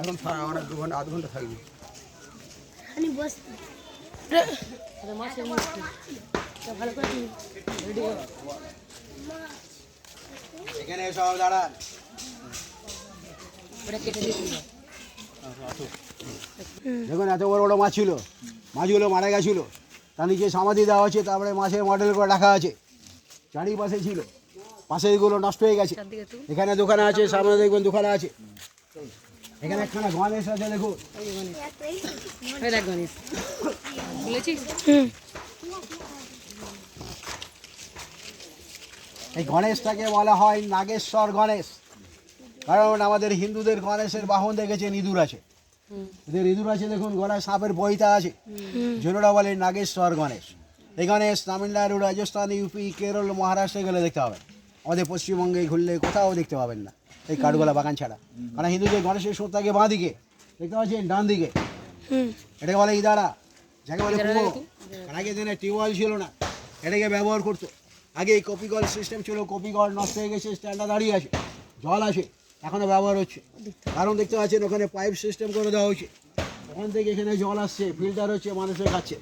এখন সারা অনেক দু ঘণ্টা আধ ঘণ্টা থাকবে। খালি বসতে মাছের মুখটা ভালো করে রেডি এখানে দাঁড়ান। দেখুন এত বড় বড় মাছ ছিল। মাছগুলো মারা গেছিল। তার নিচে সমাধি দেওয়া আছে তারপরে মাছের মডেল করে রাখা আছে। চারিপাশে ছিল। পাশেরগুলো নষ্ট হয়ে গেছে। এখানে দোকানে আছে সামনে দেখবেন দোকানে আছে। এখানে একখানা গণেশ আছে গণেশ। বলেছিস? এই গণেশটাকে বলা হয় নাগেশ্বর গণেশ। কারণ আমাদের হিন্দুদের গণেশের বাহন দেখেছেন ইঁদুর আছে। এদের ইঁদুর আছে দেখুন গলায় সাপের বইতা আছে। জন্যটা বলে নাগেশ্বর গণেশ। এই গণেশ তামিলনাড়ু রাজস্থান ইউপি কেরল মহারাষ্ট্রে গেলে দেখতে পাবেন। আমাদের পশ্চিমবঙ্গে ঘুরলে কোথাও দেখতে পাবেন না। এই কাঠগোলা বাগান ছাড়া। কারণ হিন্দুদের গণেশের সুর থাকে বাঁ দিকে দেখতে পাচ্ছেন ডান দিকে। এটাকে বলে ইদারা যাকে বলে কুয়ো। আগে দিনে টিউবওয়েল ছিল না এটাকে ব্যবহার করতো। আগে এই কপি কল সিস্টেম ছিল কপি কল নষ্ট হয়ে গেছে স্ট্যান্ডার্ড দাঁড়িয়ে আছে জল আছে এখনও ব্যবহার হচ্ছে। কারণ দেখতে পাচ্ছেন ওখানে পাইপ সিস্টেম করে দেওয়া হয়েছে। ওখান থেকে এখানে জল আসছে ফিল্টার হচ্ছে মানুষের খাচ্ছে।